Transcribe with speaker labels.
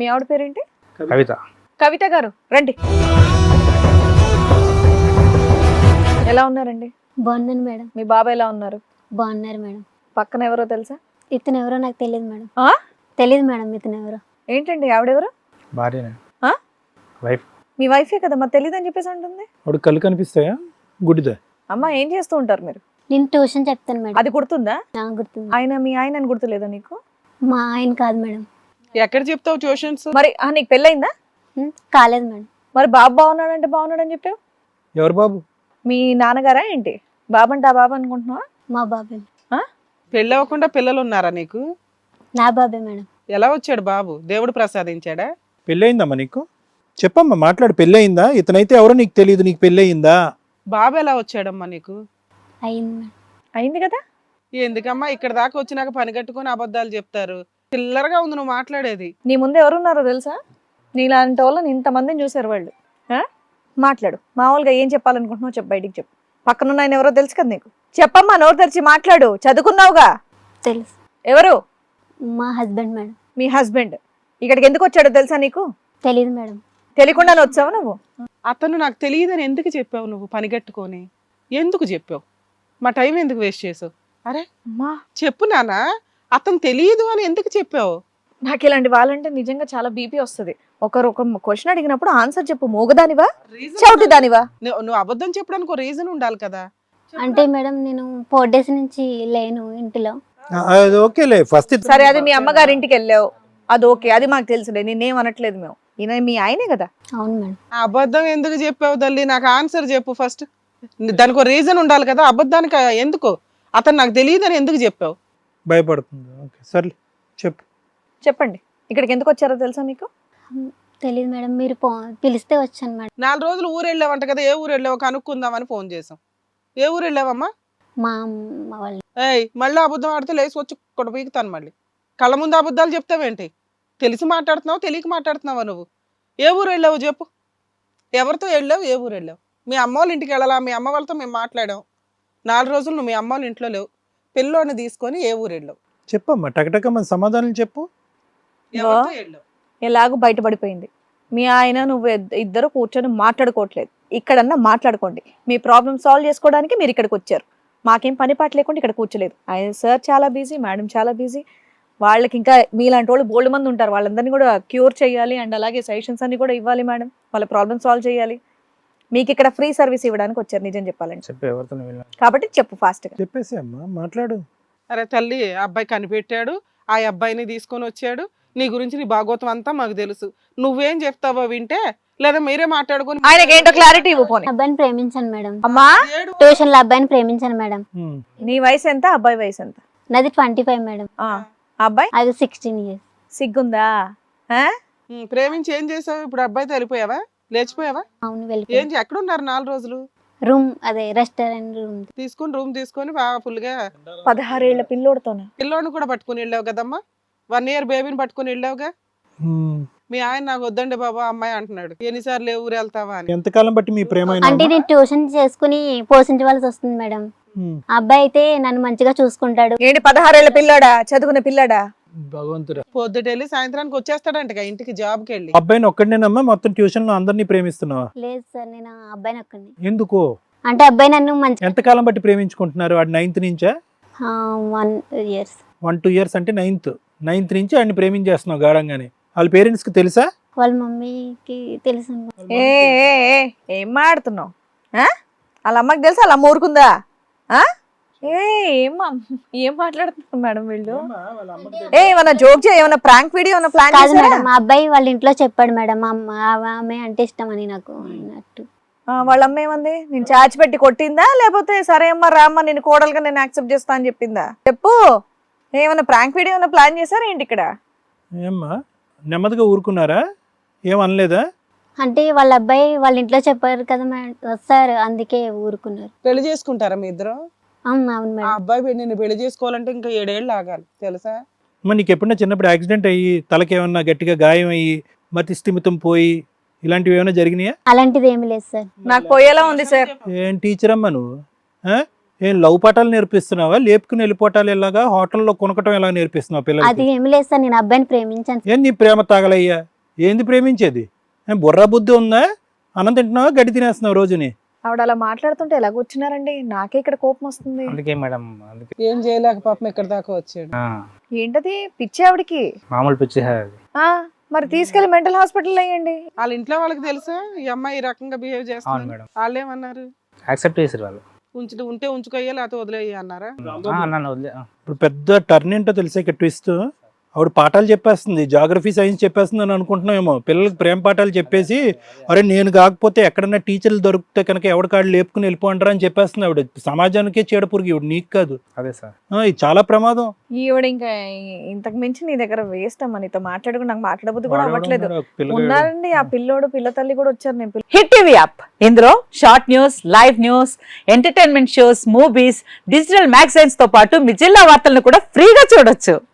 Speaker 1: మీ ఆవిడ పేరేంటి?
Speaker 2: కవిత.
Speaker 1: కవిత. గారు రండి. ఎలా ఉన్నారండి?
Speaker 3: బాగున్నాను మేడం.
Speaker 1: మీ బాబా ఎలా ఉన్నారు?
Speaker 3: బాగున్నారు మేడం.
Speaker 1: పక్కన ఎవరో తెలుసా?
Speaker 3: ఇతను ఎవరో నాకు తెలియదు మేడం.
Speaker 1: ఆ?
Speaker 3: తెలియదు మేడం ఇతను ఎవరో.
Speaker 1: ఏంటండి ఆవిడెవరు
Speaker 2: భార్యనే.
Speaker 1: ఆ?
Speaker 2: వైఫ్.
Speaker 1: మీ వైఫే కదా మరి తెలియదు అని చెప్పేసి అంటుంది?
Speaker 2: వాడు కళ్ళు కనిపిస్తాయా? గుడ్డిదా?
Speaker 1: అమ్మ ఏం చేస్తూ ఉంటారు మీరు?
Speaker 3: నేను ట్యూషన్ చెప్తాను మేడం.
Speaker 1: అది గుర్తుందా?
Speaker 3: నాకు గుర్తుంది.
Speaker 1: ఆయన మీ ఆయన అని గుర్తులేదా నీకు?
Speaker 3: మా ఆయన కాదు మేడం.
Speaker 4: ఎక్కడ చెప్తావు ట్యూషన్స్?
Speaker 1: మరి ఆ, నీకు పెళ్ళయిందా?
Speaker 3: ఉం? కాలేదు మేడం.
Speaker 1: మరి బాబు బాగున్నాడంటే బాగున్నాడని చెప్పావు?
Speaker 2: ఎవరు బాబు?
Speaker 1: మీ నాన్నగారా ఏంటి? బాబు అంటే ఆ బాబు అనుకుంటున్నావా?
Speaker 3: మా బాబే.
Speaker 4: పెళ్ళి అవ్వకుండా పిల్లలు ఉన్నారా నీకు?
Speaker 3: నా బాబే మేడం.
Speaker 4: ఎలా వచ్చాడు బాబు? దేవుడు ప్రసాదించాడా?
Speaker 2: పెళ్ళయిందమ్మా నీకు? చెప్పమ్మా మాట్లాడు. పెళ్ళయిందా? ఇతనైతే ఎవరో నీకు తెలియదు నీకు పెళ్ళయిందా?
Speaker 4: బాబు ఎలా వచ్చాడమ్మా నీకు?
Speaker 3: అయింది మేడం.
Speaker 1: అయింది కదా?
Speaker 4: ఎందుకమ్మా? ఇక్కడ దాకా వచ్చినాక పని కట్టుకొని అబద్ధాలు చెప్తారు. చిల్లరగా ఉంది నువ్వు మాట్లాడేది.
Speaker 1: నీ ముందు ఎవరున్నారో తెలుసా? నీలాంటి వాళ్ళని ఇంతమందిని చూసారు వాళ్ళు? మాట్లాడు. మామూలుగా ఏం చెప్పాలనుకుంటున్నావు చెప్పు బయటికి చెప్పు. పక్కనున్న ఆయన ఎవరో తెలుసు కదా నీకు? చెప్పమ్మా నోరు తెరిచి మాట్లాడు. చదువుకున్నావుగా?
Speaker 3: తెలుసు.
Speaker 1: ఎవరు?
Speaker 3: మా హస్బెండ్ మేడం.
Speaker 1: మీ హస్బెండ్. ఇక్కడికి ఎందుకు వచ్చాడో తెలుసా నీకు?
Speaker 3: తెలియదు మేడం.
Speaker 1: తెలియకుండానే వచ్చావు నువ్వు?
Speaker 4: అతను నాకు తెలియదని ఎందుకు చెప్పావు నువ్వు పని కట్టుకొని? ఎందుకు చెప్పావు? మా టైం ఎందుకు వేస్ట్ చేసావు? అరే
Speaker 1: అమ్మా.
Speaker 4: చెప్పు నానా అతను తెలియదు అని ఎందుకు చెప్పావు?
Speaker 1: నాకు ఇలాంటి వాళ్ళంటే నిజంగా చాలా బీపీ వస్తుంది. ఒకరు ఒక క్వశ్చన్ అడిగినప్పుడు ఆన్సర్ చెప్పు. మూగదానివా? చౌటి దానివా
Speaker 4: నువ్వు అబద్ధం చెప్పడానికి ఒక రీజన్ ఉండాలి కదా.
Speaker 3: అంటే మేడం నేను ఫోర్ డేస్ నుంచి లేను ఇంటిలో.
Speaker 2: ఓకేలే ఫస్ట్
Speaker 1: సరే అది మీ అమ్మగారి ఇంటికి వెళ్ళావు. అది ఓకే అది మాకు తెలుసులే. నేనేం అనట్లేదు మేము. ఈయన మీ ఆయనే కదా.
Speaker 3: అవును మేడం.
Speaker 4: అబద్ధం ఎందుకు చెప్పావు తల్లి? నాకు ఆన్సర్ చెప్పు ఫస్ట్ దానికి ఒక రీజన్ ఉండాలి కదా. అబద్ధానికి ఎందుకు? అతను నాకు తెలియదని ఎందుకు చెప్పావు?
Speaker 2: భయపడుతుంది. ఓకే సర్లే చెప్పు.
Speaker 1: చెప్పండి ఇక్కడికి ఎందుకు వచ్చారో తెలుసా మీకు?
Speaker 3: తెలియదు మేడం మీరు పో పిలిస్తే వచ్చాను మేడం.
Speaker 4: నాలుగు రోజులు ఊరు వెళ్ళావంట కదా ఏ ఊరు వెళ్ళావు కనుక్కుందామని ఫోన్ చేసాం ఏ ఊరు వెళ్ళావమ్మా?
Speaker 3: మా అమ్మ వాళ్ళు
Speaker 4: ఏయ్ మళ్ళీ అబద్ధం ఆడితే లేచి వచ్చి కొడ పీకుతాను మళ్ళీ. కళ్ళ ముందు అబద్ధాలు చెప్తావేంటి? తెలిసి మాట్లాడుతున్నావు తెలియక మాట్లాడుతున్నావా నువ్వు? ఏ ఊరు వెళ్ళావు చెప్పు. ఎవరితో వెళ్ళావు ఏ ఊరు వెళ్ళావు? మీ అమ్మ వాళ్ళ ఇంటికి వెళ్ళాలా? మీ అమ్మ వాళ్ళతో మేము మాట్లాడాం. నాలుగు రోజులు నువ్వు మీ అమ్మ వాళ్ళ ఇంట్లో లేవు. పిల్లోని తీసుకొని ఏ ఊరు వెళ్ళావు
Speaker 2: చెప్పమ్మా టకటకమ్మ సమాధానం చెప్పు.
Speaker 4: ఎవరితో వెళ్ళావు
Speaker 1: ఎలాగో బయటపడిపోయింది. మీ ఆయన నువ్వు ఇద్ద- ఇద్దరు కూర్చొని మాట్లాడుకోవట్లేదు. ఇక్కడన్నా మాట్లాడుకోండి. మీ ప్రాబ్లమ్ సాల్వ్ చేసుకోవడానికి మీరు ఇక్కడికి వచ్చారు. మాకేం పని పాట లేకుండా ఇక్కడ కూర్చోలేదు. ఆయన సార్ చాలా బిజీ మేడం చాలా బిజీ. వాళ్ళకి ఇంకా మీలాంటి వాళ్ళు బోల్డ్ మంది ఉంటారు. వాళ్ళందరినీ కూడా క్యూర్ చేయాలి. అండ్ అలాగే సజెషన్స్ అన్ని కూడా ఇవ్వాలి మేడం. వాళ్ళ ప్రాబ్లమ్ సాల్వ్ చేయాలి. మీకు ఇక్కడ ఫ్రీ సర్వీస్ ఇవ్వడానికి వచ్చారు నిజం చెప్పాలంటే.
Speaker 2: చెప్పు ఎవరితో వెళ్ళా
Speaker 1: కాబట్టి చెప్పు ఫాస్ట్గా
Speaker 2: చెప్పేసి అమ్మా మాట్లాడు.
Speaker 4: అరే తల్లి ఆ అబ్బాయి కనిపెట్టాడు ఆ అబ్బాయిని తీసుకొని వచ్చాడు. నీ గురించి నీ భాగవతం అంతా మాకు తెలుసు. నువ్వేం చెప్తావో వింటే లేదా మీరే మాట్లాడుకొని
Speaker 1: ఆయనకి ఏంటో క్లారిటీ ఇవ్వు పోనీ.
Speaker 3: అబ్బాయిని ప్రేమించాను మేడం.
Speaker 1: అమ్మా!
Speaker 3: ట్యూషన్లో అబ్బాయిని ప్రేమించాను మేడం.
Speaker 1: నీ వయసు ఎంత అబ్బాయి వయసు ఎంత?
Speaker 3: నాది ట్వంటీ ఫైవ్ మేడం.
Speaker 1: ఆ, ఆ అబ్బాయి?
Speaker 3: అది సిక్స్టీన్ ఇయర్స్.
Speaker 1: సిగ్గుందా? ఆ?
Speaker 4: ప్రేమించి ఏం చేసావు? ఇప్పుడు అబ్బాయితో వెళ్ళిపోయావా లేచిపోయావా?
Speaker 3: అవును
Speaker 4: ఏం
Speaker 3: వెళ్ళి
Speaker 4: చే- ఎక్కడున్నారు నాలుగు రోజులు?
Speaker 3: రూమ్ అదే రెస్టారెంట్ రూమ్.
Speaker 4: తీసుకుని రూమ్ తీసుకొని బాగా ఫుల్గా
Speaker 1: పదహారేళ్ళ పిల్లోడుతోనే.
Speaker 4: పిల్లోని కూడా పట్టుకుని వెళ్ళావు కదమ్మా? వన్ ఇయర్ బేబీని పట్టుకుని వెళ్ళావుగా?
Speaker 2: ఉమ్.
Speaker 4: మీ ఆయన నాకు వద్దండి బాబా అమ్మాయి అంటున్నాడు. ఎన్నిసార్లు ఏ ఊరు వెళ్తావా అని.
Speaker 2: ఎంతకాలం బట్టి మీ ప్రేమ అయినా
Speaker 3: అంటే నేను ట్యూషన్ చేసుకుని పోషించవలసి వస్తుంది మేడం.
Speaker 2: ఉమ్.
Speaker 3: ఆ అబ్బాయి అయితే నన్ను మంచిగా చూసుకుంటాడు.
Speaker 1: ఏంటి పదహారేళ్ళ పిల్లాడా? చదువుకునే పిల్లాడా?
Speaker 2: భగవంతుడా.
Speaker 4: పొద్దుట వెళ్ళి సాయంత్రానికి వచ్చేస్తాడంట ఇంటికి జాబ్కి వెళ్ళి
Speaker 2: అబ్బాయిని ఒక్కడినేనమ్మా? మొత్తం ట్యూషన్లో అందరినీ ప్రేమిస్తున్నావా?
Speaker 3: లేదు సార్ నేను ఆ అబ్బాయిని ఒక్కడిని.
Speaker 2: ఎందుకు?
Speaker 3: అంటే అబ్బాయి నన్ను మంచి
Speaker 2: ఎంతకాలం బట్టి ప్రేమించుకుంటున్నారు? వాడు నైన్త్ నుంచా?
Speaker 3: One years.
Speaker 2: One two years అంటే నైన్త్. నైన్త్ నుంచి ఆయన్ని ప్రేమించేస్తున్నావు గాఢంగానే. వాళ్ళ పేరెంట్స్కి తెలుసా?
Speaker 3: వాళ్ళ మమ్మీకి తెలుసు.
Speaker 1: ఏ ఏ, ఏ, ఏం మాడుతున్నావు? వాళ్ళ అమ్మకి తెలుసా? అమ్మ ఊరుకుందా? ఆ? ఏ ఏం మా- ఏం మాట్లాడుతున్నారు మేడం వీళ్ళు? ఏ ఏమన్నా జోక్ చేయ ఏమన్నా ప్రాంక్ వీడియో ఏమన్నా ప్లాన్
Speaker 3: కాదు
Speaker 1: చేశారా?
Speaker 3: మేడం మా అబ్బాయి వాళ్ళ ఇంట్లో చెప్పాడు మేడం మా అమ్మ ఆ- ఆమె అంటే ఇష్టం అని నాకు అన్నట్టు.
Speaker 1: ఆ, వాళ్ళ అమ్మ ఏమంది? నేను చాచి పెట్టి కొట్టిందా? లేకపోతే సరే అమ్మా రామ్మ నేను కోడలుగా నేను యాక్సెప్ట్ చేస్తా అని చెప్పిందా? చెప్పు. ఏమన్నా ప్రాంక్ వీడియో ఏమన్నా ప్లాన్ చేశారా ఏంటి ఇక్కడ?
Speaker 2: ఏమ్మా నెమ్మదిగా ఊరుకున్నారా? ఏం అనలేదా?
Speaker 3: అంటే వాళ్ళ అబ్బాయి వాళ్ళ ఇంట్లో చెప్పారు కదా మేడం సార్ అందుకే ఊరుకున్నారు.
Speaker 4: పెళ్ళి చేసుకుంటారా మీ ఇద్దరు?
Speaker 3: అవును
Speaker 4: ఆ అబ్బాయి పె- నిన్ను పెళ్ళి చేసుకోవాలంటే ఇంకా ఏడేళ్ళు ఆగాలి తెలుసా?
Speaker 2: మరి నీకు ఎప్పుడైనా చిన్నప్పుడు యాక్సిడెంట్ అయ్యి తలకి ఏమన్నా గట్టిగా గాయం అయ్యి మతి స్థిమితం పోయి ఇలాంటివి ఏమైనా జరిగినాయా?
Speaker 3: అలాంటిది ఏమి లేదు సార్.
Speaker 1: నాకు పోయేలా ఉంది సార్.
Speaker 2: ఏం టీచర్ అమ్మా నువ్వు? ఆ? ఏం లవ్ పాఠాలు నేర్పిస్తున్నావా? లేపుకుని వెళ్ళిపోవటాలు ఎలాగా? హోటల్లో కొనకటం ఎలా నేర్పిస్తున్నావు
Speaker 3: అది
Speaker 2: పిల్లలకి
Speaker 3: ఏమి లేదు సార్ నేను అబ్బాయిని ప్రేమించాను
Speaker 2: ఏం నీ ప్రేమ తాగలయ్యా? ఏంది ప్రేమించేది? ఏం బుర్రా బుద్ధి ఉందా? అన్నం తింటున్నావా? గడ్డి తినేస్తున్నావు రోజుని?
Speaker 1: ఆవిడ అలా మాట్లాడుతుంటే ఎలా కూర్చున్నారండి? నాకే ఇక్కడ కోపం వస్తుంది.
Speaker 5: అందుకే మేడం అందుకే.
Speaker 4: ఏం చేయలేక పాపం ఇక్కడ దాకా వచ్చాడు.
Speaker 1: ఏంటది? పిచ్చి ఆవిడకి?
Speaker 5: మామూలు పిచ్చి
Speaker 1: ఆ, మరి తీసుకెళ్ళి మెంటల్ హాస్పిటల్ అయ్యండి
Speaker 4: వాళ్ళ ఇంట్లో వాళ్ళకి తెలుసా? ఈ అమ్మాయి ఈ రకంగా బిహేవ్ చేస్తుంది.
Speaker 5: మేడం.
Speaker 4: వాళ్ళు ఏమన్నారు
Speaker 5: యాక్సెప్ట్ చేసారు వాళ్ళు.
Speaker 4: ఉంచి ఉంటే ఉంచుకోయ్యా లేకపోతే వదిలేయ్యా అన్నారా?
Speaker 5: నన్ను వదిలే
Speaker 2: ఇప్పుడు పెద్ద టర్న్ ఏంటో తెలిసే ఇక్కడ ట్విస్ట్. ఆవిడ పాఠాలు చెప్పేస్తుంది జాగ్రఫీ సైన్స్ చెప్పేస్తుంది అని అనుకుంటున్నామేమో. పిల్లలకి ప్రేమ పాఠాలు చెప్పేసి అరే నేను కాకపోతే ఎక్కడన్నా టీచర్లు దొరికితే కనుక ఎవరికాళ్ళు లేపుకుని వెళ్ళిపోంటారా అని చెప్పేస్తుంది ఆవిడ. సమాజానికే చీడపురుగు ఇవిడ నీకు కాదు.
Speaker 5: అదే సార్.
Speaker 2: ఇది చాలా ప్రమాదం.
Speaker 1: ఈవిడ ఇంకా ఇంతకు మించి నీ దగ్గర వేస్ట్ అమ్మా. నీతో మాట్లాడుకుని నాకు మాట్లాడబుద్ధి కూడా అవ్వట్లేదు. ఉన్నారండి ఆ పిల్లోడు పిల్ల తల్లి కూడా వచ్చారు. నేను పిల్ల-
Speaker 6: హిట్ టీవీ యాప్ ఇందులో short news live news entertainment shows movies digital మ్యాగజైన్స్తో పాటు మీ జిల్లా వార్తలను కూడా ఫ్రీగా చూడొచ్చు.